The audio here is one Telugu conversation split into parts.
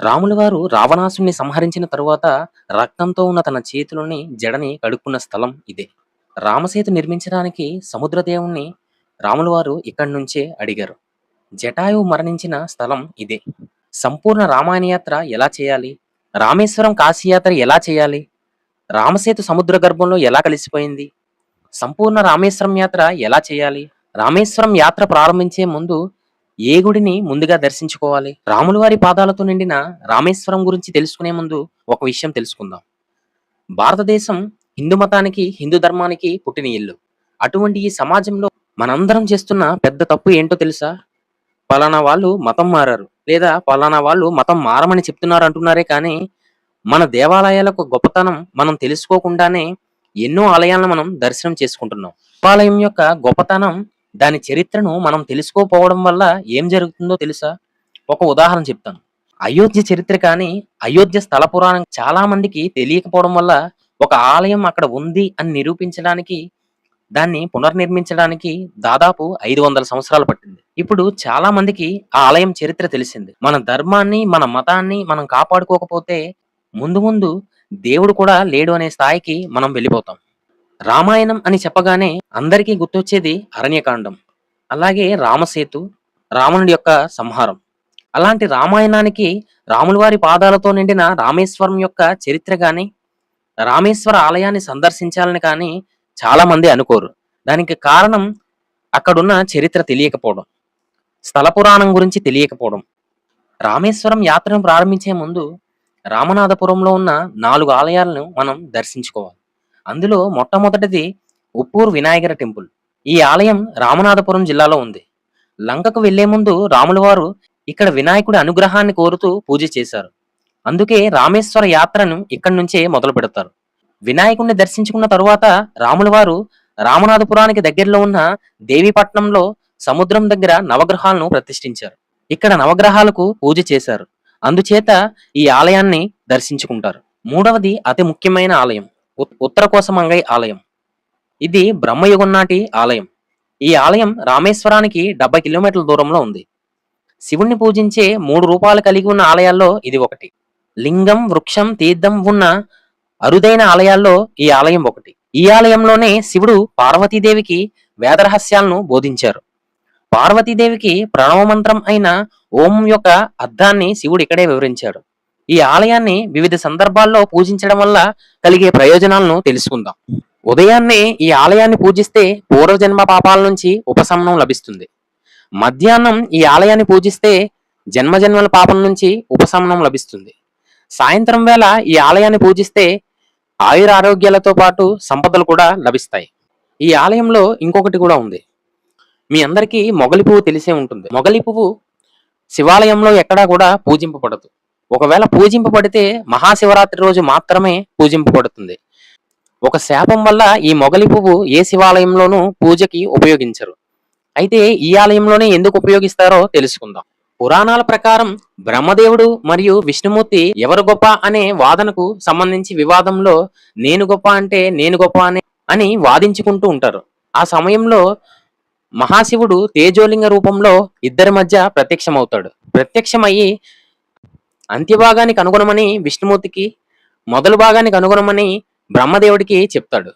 రాముల వారు రావణాసుని సంహరించిన తరువాత రక్తంతో ఉన్న తన చేతులని జడని కడుక్కున్న స్థలం ఇదే. రామసేతు నిర్మించడానికి సముద్రదేవుణ్ణి రాముల వారు ఇక్కడి నుంచే అడిగారు. జటాయువు మరణించిన స్థలం ఇదే. సంపూర్ణ రామాయణ యాత్ర ఎలా చేయాలి? రామేశ్వరం కాశీయాత్ర ఎలా చేయాలి? రామసేతు సముద్ర గర్భంలో ఎలా కలిసిపోయింది? సంపూర్ణ రామేశ్వరం యాత్ర ఎలా చేయాలి? రామేశ్వరం యాత్ర ప్రారంభించే ముందు ఏ గుడిని ముందుగా దర్శించుకోవాలి? రాములు వారి పాదాలతో నిండిన రామేశ్వరం గురించి తెలుసుకునే ముందు ఒక విషయం తెలుసుకుందాం. భారతదేశం హిందూ మతానికి హిందూ ధర్మానికి పుట్టిన ఇల్లు. అటువంటి ఈ సమాజంలో మనందరం చేస్తున్న పెద్ద తప్పు ఏంటో తెలుసా? పలానా వాళ్ళు మతం మారారు లేదా పలానా వాళ్ళు మతం మారమని చెప్తున్నారు అంటున్నారే కానీ మన దేవాలయాలకు గొప్పతనం మనం తెలుసుకోకుండానే ఎన్నో ఆలయాలను మనం దర్శనం చేసుకుంటున్నాం. దేవాలయం యొక్క గొప్పతనం దాని చరిత్రను మనం తెలుసుకోపోవడం వల్ల ఏం జరుగుతుందో తెలుసా? ఒక ఉదాహరణ చెప్తాను. అయోధ్య చరిత్ర కానీ అయోధ్య స్థల పురాణం చాలా మందికి తెలియకపోవడం వల్ల ఒక ఆలయం అక్కడ ఉంది అని నిరూపించడానికి దాన్ని పునర్నిర్మించడానికి దాదాపు ఐదు వందల సంవత్సరాలు పట్టింది. ఇప్పుడు చాలా మందికి ఆ ఆలయం చరిత్ర తెలిసింది. మన ధర్మాన్ని మన మతాన్ని మనం కాపాడుకోకపోతే ముందు ముందు దేవుడు కూడా లేడు అనే స్థాయికి మనం వెళ్ళిపోతాం. రామాయణం అని చెప్పగానే అందరికీ గుర్తొచ్చేది అరణ్యకాండం అలాగే రామసేతు రావణుడి యొక్క సంహారం. అలాంటి రామాయణానికి రాముల వారి పాదాలతో నిండిన రామేశ్వరం యొక్క చరిత్ర కానీ రామేశ్వర ఆలయాన్ని సందర్శించాలని కానీ చాలా మంది అనుకోరు. దానికి కారణం అక్కడున్న చరిత్ర తెలియకపోవడం స్థల పురాణం గురించి తెలియకపోవడం. రామేశ్వరం యాత్రను ప్రారంభించే ముందు రామనాథపురంలో ఉన్న నాలుగు ఆలయాలను మనం దర్శించుకోవాలి. అందులో మొట్టమొదటిది ఉప్పూర్ వినాయకర టెంపుల్. ఈ ఆలయం రామనాథపురం జిల్లాలో ఉంది. లంకకు వెళ్ళే ముందు రాముల వారు ఇక్కడ వినాయకుడి అనుగ్రహాన్ని కోరుతూ పూజ చేశారు. అందుకే రామేశ్వర యాత్రను ఇక్కడి నుంచే మొదలు పెడతారు. వినాయకుడిని దర్శించుకున్న తరువాత రాముల వారు రామనాథపురానికి దగ్గరలో ఉన్న దేవీపట్నంలో సముద్రం దగ్గర నవగ్రహాలను ప్రతిష్ఠించారు. ఇక్కడ నవగ్రహాలకు పూజ చేశారు. అందుచేత ఈ ఆలయాన్ని దర్శించుకుంటారు. మూడవది అతి ముఖ్యమైన ఆలయం. ఉత్- ఉత్తర కోసమంగై ఆలయం. ఇది బ్రహ్మయుగం నాటి ఆలయం. ఈ ఆలయం రామేశ్వరానికి డెబ్బై కిలోమీటర్ల దూరంలో ఉంది. శివుణ్ణి పూజించే మూడు రూపాలు కలిగి ఉన్న ఆలయాల్లో ఇది ఒకటి. లింగం వృక్షం తీర్థం ఉన్న అరుదైన ఆలయాల్లో ఈ ఆలయం ఒకటి. ఈ ఆలయంలోనే శివుడు పార్వతీదేవికి వేదరహస్యాలను బోధించారు. పార్వతీదేవికి ప్రణవ మంత్రం అయిన ఓం యొక్క అర్థాన్ని శివుడు ఇక్కడే వివరించాడు. ఈ ఆలయాన్ని వివిధ సందర్భాల్లో పూజించడం వల్ల కలిగే ప్రయోజనాలను తెలుసుకుందాం. ఉదయాన్నే ఈ ఆలయాన్ని పూజిస్తే పూర్వజన్మ పాపాల నుంచి ఉపశమనం లభిస్తుంది. మధ్యాహ్నం ఈ ఆలయాన్ని పూజిస్తే జన్మజన్మల పాపం నుంచి ఉపశమనం లభిస్తుంది. సాయంత్రం వేళ ఈ ఆలయాన్ని పూజిస్తే ఆయుర ఆరోగ్యాలతో పాటు సంపదలు కూడా లభిస్తాయి. ఈ ఆలయంలో ఇంకొకటి కూడా ఉంది. మీ అందరికీ మొగలి పువ్వు తెలిసే ఉంటుంది. మొగలి పువ్వు శివాలయంలో ఎక్కడా కూడా పూజింపబడదు. ఒకవేళ పూజింపబడితే మహాశివరాత్రి రోజు మాత్రమే పూజింపబడుతుంది. ఒక శాపం వల్ల ఈ మొగలి పువ్వు ఏ శివాలయంలోనూ పూజకి ఉపయోగించరు. అయితే ఈ ఆలయంలోనే ఎందుకు ఉపయోగిస్తారో తెలుసుకుందాం. పురాణాల ప్రకారం బ్రహ్మదేవుడు మరియు విష్ణుమూర్తి ఎవరు గొప్ప అనే వాదనకు సంబంధించి వివాదంలో నేను గొప్ప అంటే నేను గొప్ప అనే అని వాదించుకుంటూ ఉంటారు. ఆ సమయంలో మహాశివుడు తేజోలింగ రూపంలో ఇద్దరి మధ్య ప్రత్యక్షమవుతాడు. ప్రత్యక్షమయ్యి అంత్యభాగానికి అనుగుణమని విష్ణుమూర్తికి మొదలు భాగానికి అనుగుణమని బ్రహ్మదేవుడికి చెప్తాడు.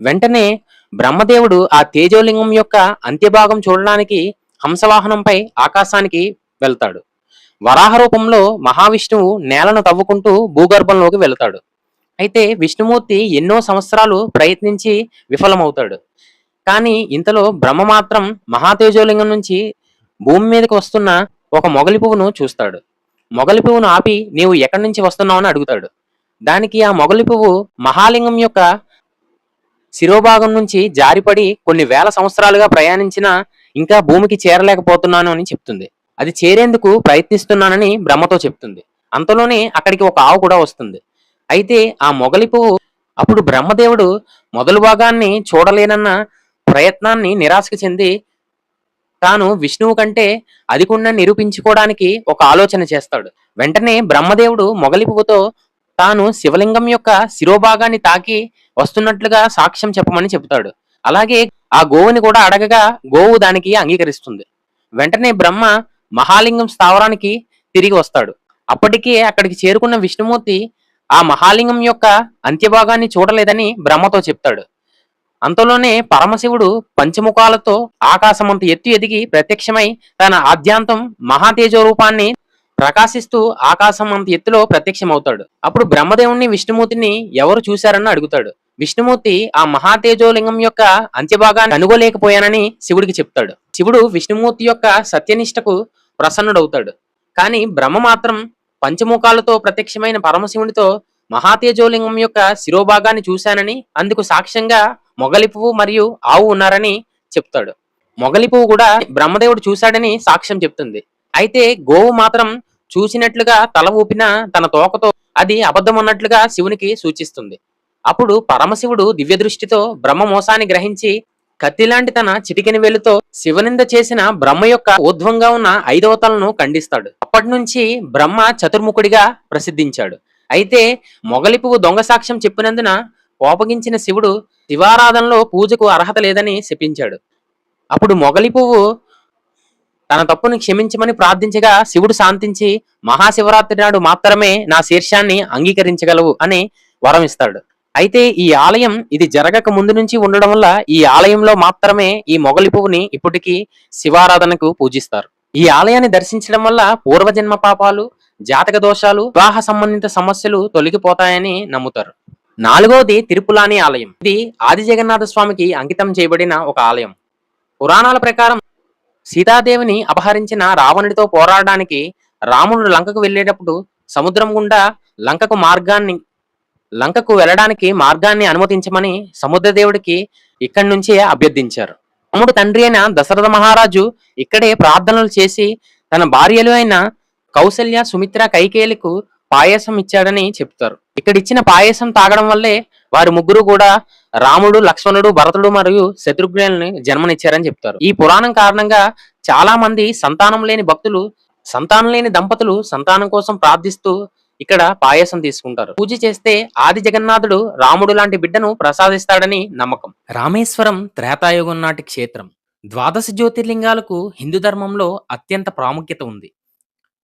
వెంటనే బ్రహ్మదేవుడు ఆ తేజోలింగం యొక్క అంత్యభాగం చూడడానికి హంసవాహనంపై ఆకాశానికి వెళ్తాడు. వరాహ రూపంలో మహావిష్ణువు నేలను తవ్వుకుంటూ భూగర్భంలోకి వెళతాడు. అయితే విష్ణుమూర్తి ఎన్నో సంవత్సరాలు ప్రయత్నించి విఫలమవుతాడు. కానీ ఇంతలో బ్రహ్మ మాత్రం మహాతేజోలింగం నుంచి భూమి మీదకి వస్తున్న ఒక మొగలి పువ్వును చూస్తాడు. మొగలి పువ్వును ఆపి నీవు ఎక్కడి నుంచి వస్తున్నావు అని అడుగుతాడు. దానికి ఆ మొగలి పువ్వు మహాలింగం యొక్క శిరోభాగం నుంచి జారిపడి కొన్ని వేల సంవత్సరాలుగా ప్రయాణించినా ఇంకా భూమికి చేరలేకపోతున్నాను అని చెప్తుంది. అది చేరేందుకు ప్రయత్నిస్తున్నానని బ్రహ్మతో చెప్తుంది. అంతలోనే అక్కడికి ఒక ఆవు కూడా వస్తుంది. అయితే ఆ మొగలి పువ్వు అప్పుడు బ్రహ్మదేవుడు మొదలు భాగాన్ని చూడలేనన్న ప్రయత్నాన్ని నిరాశకు చెంది తాను విష్ణువు కంటే అధికుండా నిరూపించుకోవడానికి ఒక ఆలోచన చేస్తాడు. వెంటనే బ్రహ్మదేవుడు మొగలి పువ్వుతో తాను శివలింగం యొక్క శిరోభాగాన్ని తాకి వస్తున్నట్లుగా సాక్ష్యం చెప్పమని చెబుతాడు. అలాగే ఆ గోవుని కూడా అడగగా గోవు దానికి అంగీకరిస్తుంది. వెంటనే బ్రహ్మ మహాలింగం స్థావరానికి తిరిగి వస్తాడు. అప్పటికే అక్కడికి చేరుకున్న విష్ణుమూర్తి ఆ మహాలింగం యొక్క అంత్యభాగాన్ని చూడలేదని బ్రహ్మతో చెప్తాడు. అంతలోనే పరమశివుడు పంచముఖాలతో ఆకాశమంత ఎత్తు ఎదిగి ప్రత్యక్షమై తన ఆద్యాంతం మహాతేజో రూపాన్ని ప్రకాశిస్తూ ఆకాశం అంత ఎత్తులో ప్రత్యక్షమవుతాడు. అప్పుడు బ్రహ్మదేవుణ్ణి విష్ణుమూర్తిని ఎవరు చూశారని అడుగుతాడు. విష్ణుమూర్తి ఆ మహాతేజోలింగం యొక్క అంత్యభాగాన్ని కనుగోలేకపోయానని శివుడికి చెప్తాడు. శివుడు విష్ణుమూర్తి యొక్క సత్యనిష్టకు ప్రసన్నుడవుతాడు. కానీ బ్రహ్మ మాత్రం పంచముఖాలతో ప్రత్యక్షమైన పరమశివునితో మహాతేజోలింగం యొక్క శిరోభాగాన్ని చూశానని అందుకు సాక్ష్యంగా మొగలి పువ్వు మరియు ఆవు ఉన్నారని చెప్తాడు. మొగలి పువ్వు కూడా బ్రహ్మదేవుడు చూశాడని సాక్ష్యం చెప్తుంది. అయితే గోవు మాత్రం చూసినట్లుగా తల ఊపిన తన తోకతో అది అబద్ధం ఉన్నట్లుగా శివునికి సూచిస్తుంది. అప్పుడు పరమశివుడు దివ్య దృష్టితో బ్రహ్మ మోసాన్ని గ్రహించి కత్తిలాంటి తన చిటికెని వేలుతో శివనింద చేసిన బ్రహ్మ యొక్క ఊర్ధ్వంగా ఉన్న ఐదవతలను ఖండిస్తాడు. అప్పటి నుంచి బ్రహ్మ చతుర్ముఖుడిగా ప్రసిద్ధించాడు. అయితే మొగలి పువ్వు దొంగ సాక్ష్యం చెప్పినందున కోపగించిన శివుడు శివారాధనలో పూజకు అర్హత లేదని శపించాడు. అప్పుడు మొగలి పువ్వు తన తప్పును క్షమించమని ప్రార్థించగా శివుడు శాంతించి మహాశివరాత్రి నాడు మాత్రమే నా శీర్షాన్ని అంగీకరించగలవు అని వరం ఇస్తాడు అయితే ఈ ఆలయం ఇది జరగక ముందు నుంచి ఉండడం వల్ల ఈ ఆలయంలో మాత్రమే ఈ మొగలి పువ్వుని ఇప్పటికీ శివారాధనకు పూజిస్తారు. ఈ ఆలయాన్ని దర్శించడం వల్ల పూర్వజన్మ పాపాలు జాతక దోషాలు వివాహ సంబంధిత సమస్యలు తొలగిపోతాయని నమ్ముతారు. నాలుగవది తిరుపులాని ఆలయం. ఇది ఆది జగన్నాథ స్వామికి అంకితం చేయబడిన ఒక ఆలయం. పురాణాల ప్రకారం సీతాదేవిని అపహరించిన రావణుడితో పోరాడడానికి రాముడు లంకకు వెళ్ళేటప్పుడు సముద్రం గుండా లంకకు మార్గాన్ని లంకకు వెళ్ళడానికి మార్గాన్ని అనుమతించమని సముద్రదేవుడికి ఇక్కడి నుంచే అభ్యర్థించారు. రాముడు తండ్రి అయిన దశరథ మహారాజు ఇక్కడే ప్రార్థనలు చేసి తన భార్యలు అయిన కౌసల్య సుమిత్ర కైకేయులకు పాయసం ఇచ్చాడని చెప్తారు. ఇక్కడ ఇచ్చిన పాయసం తాగడం వల్లే వారి ముగ్గురు కూడా రాముడు లక్ష్మణుడు భరతుడు మరియు శత్రుఘ్నుల్ని జన్మనిచ్చారని చెప్తారు. ఈ పురాణం కారణంగా చాలా మంది సంతానం లేని భక్తులు సంతానం లేని దంపతులు సంతానం కోసం ప్రార్థిస్తూ ఇక్కడ పాయసం తీసుకుంటారు. పూజ చేస్తే ఆది జగన్నాథుడు రాముడు లాంటి బిడ్డను ప్రసాదిస్తాడని నమ్మకం. రామేశ్వరం త్రేతాయుగం నాటి క్షేత్రం. ద్వాదశ జ్యోతిర్లింగాలకు హిందూ ధర్మంలో అత్యంత ప్రాముఖ్యత ఉంది.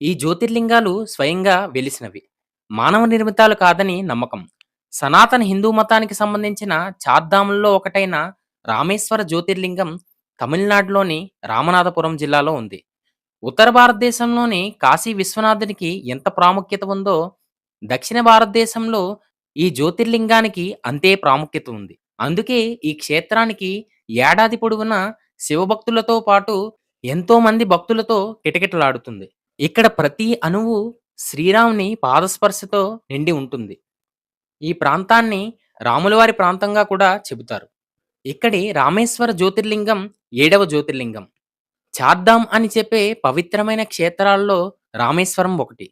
ఈ జ్యోతిర్లింగాలు స్వయంగా వెలిసినవి. మానవ నిర్మితాలు కాదని నమ్మకం. సనాతన హిందూ మతానికి సంబంధించిన చార్ధాముల్లో ఒకటైన రామేశ్వర జ్యోతిర్లింగం తమిళనాడులోని రామనాథపురం జిల్లాలో ఉంది. ఉత్తర భారతదేశంలోని కాశీ విశ్వనాథునికి ఎంత ప్రాముఖ్యత ఉందో దక్షిణ భారతదేశంలో ఈ జ్యోతిర్లింగానికి అంతే ప్రాముఖ్యత ఉంది. అందుకే ఈ క్షేత్రానికి ఏడాది పొడవునా శివభక్తులతో పాటు ఎంతో మంది భక్తులతో కిటకిటలాడుతుంది. ఇక్కడ ప్రతి అణువు శ్రీరాముని పాదస్పర్శతో నిండి ఉంటుంది. ఈ ప్రాంతాన్ని రాములవారి ప్రాంతంగా కూడా చెబుతారు. ఇక్కడి రామేశ్వర జ్యోతిర్లింగం ఏడవ జ్యోతిర్లింగం. చార్ధాం అని చెప్పే పవిత్రమైన క్షేత్రాల్లో రామేశ్వరం ఒకటి.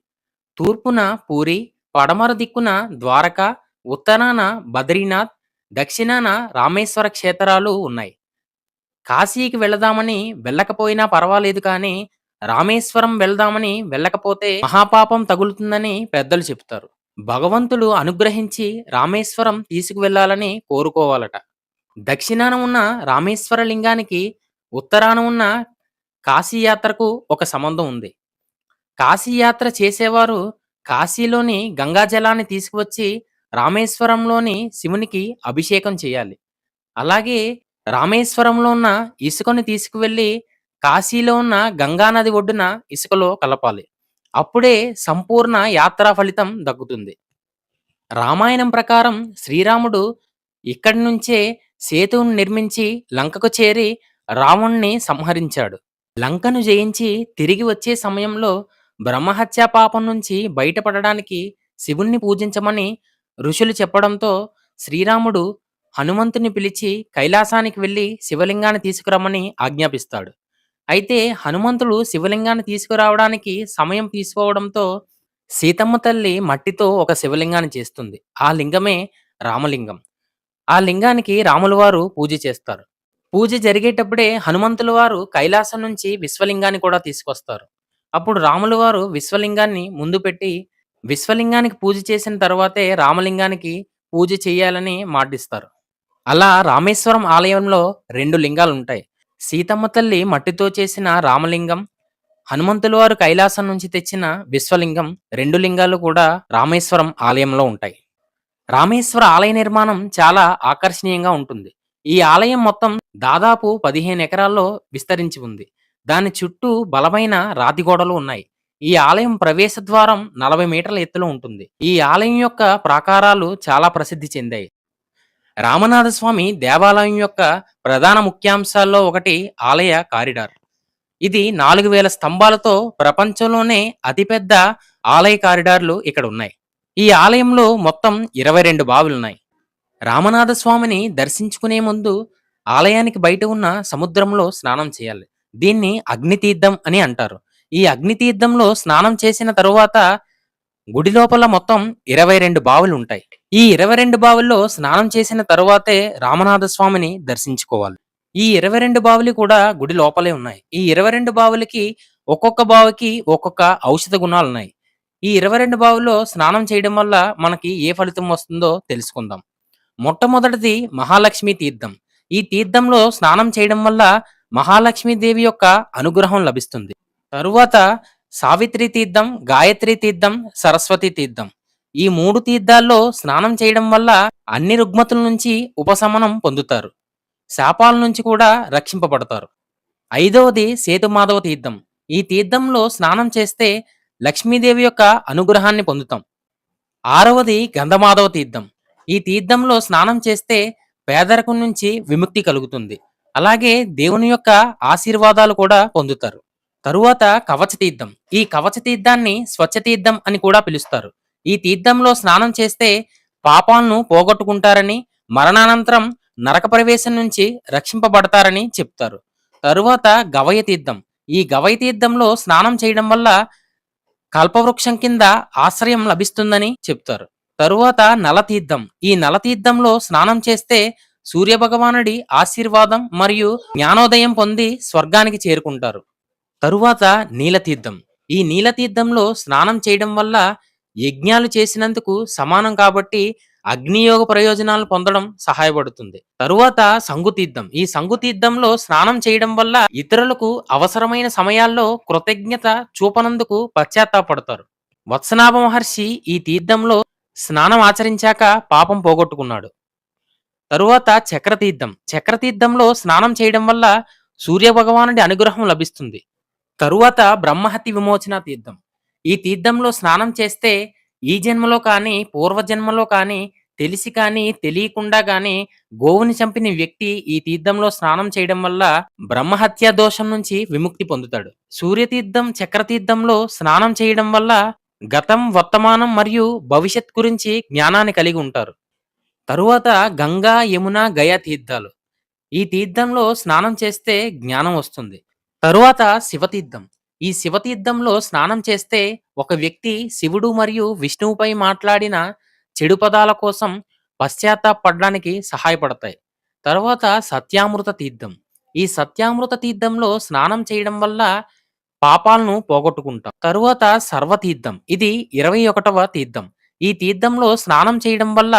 తూర్పున పూరి పడమర దిక్కున ద్వారక ఉత్తరాన బద్రీనాథ్ దక్షిణాన రామేశ్వర క్షేత్రాలు ఉన్నాయి. కాశీకి వెళదామని వెళ్ళకపోయినా పర్వాలేదు కానీ రామేశ్వరం వెళ్దామని వెళ్ళకపోతే మహాపాపం తగులుతుందని పెద్దలు చెప్తారు భగవంతుడు అనుగ్రహించి రామేశ్వరం తీసుకువెళ్ళాలని కోరుకోవాలట. దక్షిణాన ఉన్న రామేశ్వర లింగానికి ఉత్తరాన ఉన్న కాశీయాత్రకు ఒక సంబంధం ఉంది. కాశీయాత్ర చేసేవారు కాశీలోని గంగాజలాన్ని తీసుకువచ్చి రామేశ్వరంలోని శివునికి అభిషేకం చేయాలి. అలాగే రామేశ్వరంలో ఉన్న ఇసుకను తీసుకువెళ్ళి కాశీలో ఉన్న గంగానది ఒడ్డున ఇసుకలో కలపాలి. అప్పుడే సంపూర్ణ యాత్రా ఫలితం దక్కుతుంది. రామాయణం ప్రకారం శ్రీరాముడు ఇక్కడి నుంచే సేతువును నిర్మించి లంకకు చేరి రావణ్ణి సంహరించాడు. లంకను జయించి తిరిగి వచ్చే సమయంలో బ్రహ్మహత్యా పాపం నుంచి బయటపడడానికి శివుణ్ణి పూజించమని ఋషులు చెప్పడంతో శ్రీరాముడు హనుమంతుని పిలిచి కైలాసానికి వెళ్ళి శివలింగాన్ని తీసుకురమ్మని ఆజ్ఞాపిస్తాడు. అయితే హనుమంతుడు శివలింగాన్ని తీసుకురావడానికి సమయం తీసుకోవడంతో సీతమ్మ తల్లి మట్టితో ఒక శివలింగాన్ని చేస్తుంది. ఆ లింగమే రామలింగం. ఆ లింగానికి రాముల వారు పూజ చేస్తారు. పూజ జరిగేటప్పుడే హనుమంతుల వారు కైలాసం నుంచి విశ్వలింగాన్ని కూడా తీసుకొస్తారు. అప్పుడు రాముల వారు విశ్వలింగాన్ని ముందు పెట్టి విశ్వలింగానికి పూజ చేసిన తర్వాతే రామలింగానికి పూజ చేయాలని మాటిస్తారు. అలా రామేశ్వరం ఆలయంలో రెండు లింగాలు ఉంటాయి సీతమ్మ తల్లి మట్టితో చేసిన రామలింగం హనుమంతుల వారు కైలాసం నుంచి తెచ్చిన విశ్వలింగం రెండు లింగాలు కూడా రామేశ్వరం ఆలయంలో ఉంటాయి. రామేశ్వర ఆలయ నిర్మాణం చాలా ఆకర్షణీయంగా ఉంటుంది. ఈ ఆలయం మొత్తం దాదాపు పదిహేను ఎకరాల్లో విస్తరించి ఉంది. దాని చుట్టూ బలమైన రాతి గోడలు ఉన్నాయి. ఈ ఆలయం ప్రవేశ ద్వారం నలభై మీటర్ల ఎత్తులో ఉంటుంది. ఈ ఆలయం యొక్క ప్రాకారాలు చాలా ప్రసిద్ధి చెందాయి. రామనాథస్వామి దేవాలయం యొక్క ప్రధాన ముఖ్యాంశాల్లో ఒకటి ఆలయ కారిడార్. ఇది నాలుగు వేల స్తంభాలతో ప్రపంచంలోనే అతిపెద్ద ఆలయ కారిడార్లు ఇక్కడ ఉన్నాయి. ఈ ఆలయంలో మొత్తం ఇరవై రెండు బావులున్నాయి. రామనాథస్వామిని దర్శించుకునే ముందు ఆలయానికి బయట ఉన్న సముద్రంలో స్నానం చేయాలి. దీన్ని అగ్నితీర్థం అని అంటారు. ఈ అగ్నితీర్థంలో స్నానం చేసిన తరువాత గుడి లోపల మొత్తం ఇరవై రెండు బావులు ఉంటాయి. ఈ ఇరవై రెండు బావుల్లో స్నానం చేసిన తరువాతే రామనాథ స్వామిని దర్శించుకోవాలి. ఈ ఇరవై రెండు బావులు కూడా గుడి లోపలే ఉన్నాయి. ఈ ఇరవై రెండు బావులకి ఒక్కొక్క బావికి ఒక్కొక్క ఔషధ గుణాలు ఉన్నాయి. ఈ ఇరవై రెండు బావుల్లో స్నానం చేయడం వల్ల మనకి ఏ ఫలితం వస్తుందో తెలుసుకుందాం. మొట్టమొదటిది మహాలక్ష్మి తీర్థం. ఈ తీర్థంలో స్నానం చేయడం వల్ల మహాలక్ష్మీదేవి యొక్క అనుగ్రహం లభిస్తుంది. తరువాత సావిత్రి తీర్థం గాయత్రి తీర్థం సరస్వతి తీర్థం. ఈ మూడు తీర్థాల్లో స్నానం చేయడం వల్ల అన్ని రుగ్మతుల నుంచి ఉపశమనం పొందుతారు. శాపాల నుంచి కూడా రక్షింపబడతారు. ఐదవది సేతుమాధవ తీర్థం. ఈ తీర్థంలో స్నానం చేస్తే లక్ష్మీదేవి యొక్క అనుగ్రహాన్ని పొందుతాం. ఆరవది గంధమాధవ తీర్థం. ఈ తీర్థంలో స్నానం చేస్తే పేదరికం నుంచి విముక్తి కలుగుతుంది. అలాగే దేవుని యొక్క ఆశీర్వాదాలు కూడా పొందుతారు. తరువాత కవచ తీర్థం. ఈ కవచ తీర్థాన్ని స్వచ్ఛ తీర్థం అని కూడా పిలుస్తారు. ఈ తీర్థంలో స్నానం చేస్తే పాపాలను పోగొట్టుకుంటారని మరణానంతరం నరక ప్రవేశం నుంచి రక్షింపబడతారని చెప్తారు. తరువాత గవయ తీర్థం. ఈ గవయ తీర్థంలో స్నానం చేయడం వల్ల కల్పవృక్షం కింద ఆశ్రయం లభిస్తుందని చెప్తారు. తరువాత నలతీర్థం ఈ నలతీర్థంలో స్నానం చేస్తే సూర్య భగవానుడి ఆశీర్వాదం మరియు జ్ఞానోదయం పొంది స్వర్గానికి చేరుకుంటారు. తరువాత నీలతీర్థం. ఈ నీలతీర్థంలో స్నానం చేయడం వల్ల యజ్ఞాలు చేసినందుకు సమానం కాబట్టి అగ్నియోగ ప్రయోజనాలు పొందడం సహాయపడుతుంది. తరువాత సంగుతీర్థం. ఈ సంగుతీర్థంలో స్నానం చేయడం వల్ల ఇతరులకు అవసరమైన సమయాల్లో కృతజ్ఞత చూపనందుకు పశ్చాత్తాపడతారు. వత్సనాభ మహర్షి ఈ తీర్థంలో స్నానం ఆచరించాక పాపం పోగొట్టుకున్నాడు. తరువాత చక్రతీర్థం. చక్రతీర్థంలో స్నానం చేయడం వల్ల సూర్య భగవానుడి అనుగ్రహం లభిస్తుంది. తరువాత బ్రహ్మహత్య విమోచన తీర్థం. ఈ తీర్థంలో స్నానం చేస్తే ఈ జన్మలో కానీ పూర్వజన్మలో కానీ తెలిసి కానీ తెలియకుండా కానీ గోవుని చంపిన వ్యక్తి ఈ తీర్థంలో స్నానం చేయడం వల్ల బ్రహ్మహత్య దోషం నుంచి విముక్తి పొందుతాడు. సూర్యతీర్థం చక్రతీర్థంలో స్నానం చేయడం వల్ల గతం వర్తమానం మరియు భవిష్యత్ గురించి జ్ఞానాన్ని కలిగి ఉంటారు. తరువాత గంగా యమున గయ తీర్థాలు ఈ తీర్థంలో స్నానం చేస్తే జ్ఞానం వస్తుంది. తరువాత శివతీర్థం. ఈ శివతీర్థంలో స్నానం చేస్తే ఒక వ్యక్తి శివుడు మరియు విష్ణువుపై మాట్లాడిన చెడు పదాల కోసం పశ్చాత్తాపడడానికి సహాయపడతాయి. తరువాత సత్యామృత తీర్థం. ఈ సత్యామృత తీర్థంలో స్నానం చేయడం వల్ల పాపాలను పోగొట్టుకుంటాం. తరువాత సర్వతీర్థం. ఇది ఇరవై ఒకటవ తీర్థం. ఈ తీర్థంలో స్నానం చేయడం వల్ల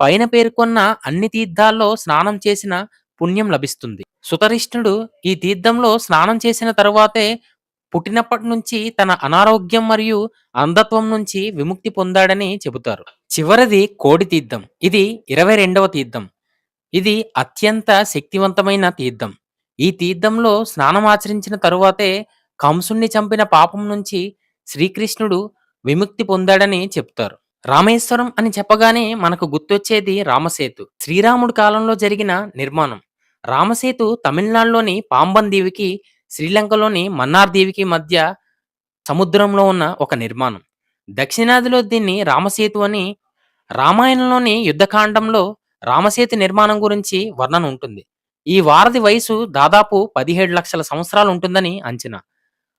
పైన పేర్కొన్న అన్ని తీర్థాల్లో స్నానం చేసిన పుణ్యం లభిస్తుంది. సుతరిష్ణుడు ఈ తీర్థంలో స్నానం చేసిన తరువాతే పుట్టినప్పటి నుంచి తన అనారోగ్యం మరియు అంధత్వం నుంచి విముక్తి పొందాడని చెబుతారు. చివరిది కోడి తీర్థం. ఇది ఇరవై రెండవ తీర్థం. ఇది అత్యంత శక్తివంతమైన తీర్థం. ఈ తీర్థంలో స్నానం ఆచరించిన తరువాతే కంసుణ్ణి చంపిన పాపం నుంచి శ్రీకృష్ణుడు విముక్తి పొందాడని చెప్తారు. రామేశ్వరం అని చెప్పగానే మనకు గుర్తొచ్చేది రామసేతు. శ్రీరాముడి కాలంలో జరిగిన నిర్మాణం. రామసేతు తమిళనాడులోని పాంబన్ దీవికి శ్రీలంకలోని మన్నార్ దీవికి మధ్య సముద్రంలో ఉన్న ఒక నిర్మాణం. దక్షిణాదిలో దీన్ని రామసేతు అని రామాయణంలోని యుద్ధకాండంలో రామసేతు నిర్మాణం గురించి వర్ణన ఉంటుంది. ఈ వారధి వయసు దాదాపు పదిహేడు లక్షల సంవత్సరాలు ఉంటుందని అంచనా.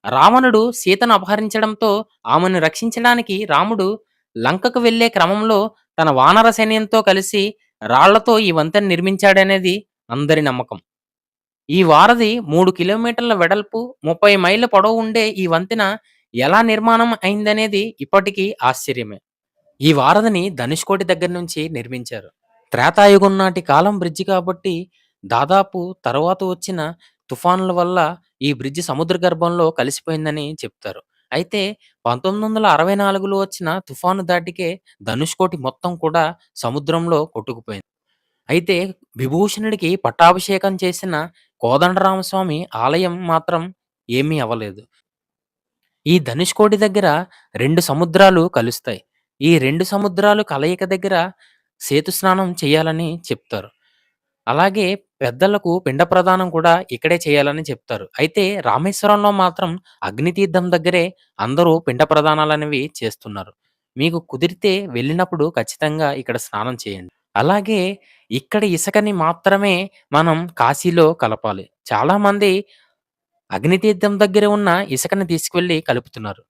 రావణుడు సీతను అపహరించడంతో ఆమెను రక్షించడానికి రాముడు లంకకు వెళ్ళే క్రమంలో తన వానర సైన్యంతో కలిసి రాళ్ళతో ఈ వంతెన నిర్మించాడనేది అందరి నమ్మకం ఈ వారధి మూడు కిలోమీటర్ల వెడల్పు ముప్పై మైళ్ళ పొడవు ఉండే ఈ వంతెన ఎలా నిర్మాణం అయిందనేది ఇప్పటికీ ఆశ్చర్యమే ఈ వారధిని ధనుష్కోటి దగ్గర నుంచి నిర్మించారు త్రేతాయుగం నాటి కాలం బ్రిడ్జి కాబట్టి దాదాపు తర్వాత వచ్చిన తుఫానుల వల్ల ఈ బ్రిడ్జి సముద్ర గర్భంలో కలిసిపోయిందని చెప్తారు. అయితే 1964లో వచ్చిన తుఫాను ధాటికే ధనుష్కోటి మొత్తం కూడా సముద్రంలో కొట్టుకుపోయింది. అయితే విభూషణుడికి పట్టాభిషేకం చేసిన కోదండరామస్వామి ఆలయం మాత్రం ఏమీ అవ్వలేదు. ఈ ధనుష్కోటి దగ్గర 2 సముద్రాలు కలుస్తాయి. ఈ 2 సముద్రాలు కలయిక దగ్గర సేతు స్నానం చేయాలని చెప్తారు. అలాగే పెద్దలకు పిండ ప్రదానం కూడా ఇక్కడే చేయాలని చెప్తారు. అయితే రామేశ్వరంలో మాత్రం అగ్నితీర్థం దగ్గరే అందరూ పిండ ప్రదానాలనేవి చేస్తున్నారు. మీకు కుదిరితే వెళ్ళినప్పుడు ఖచ్చితంగా ఇక్కడ స్నానం చేయండి. అలాగే ఇక్కడ ఇసుకని మాత్రమే మనం కాశీలో కలపాలి. చాలామంది అగ్నితీర్థం దగ్గర ఉన్న ఇసుకని తీసుకువెళ్ళి కలుపుతున్నారు.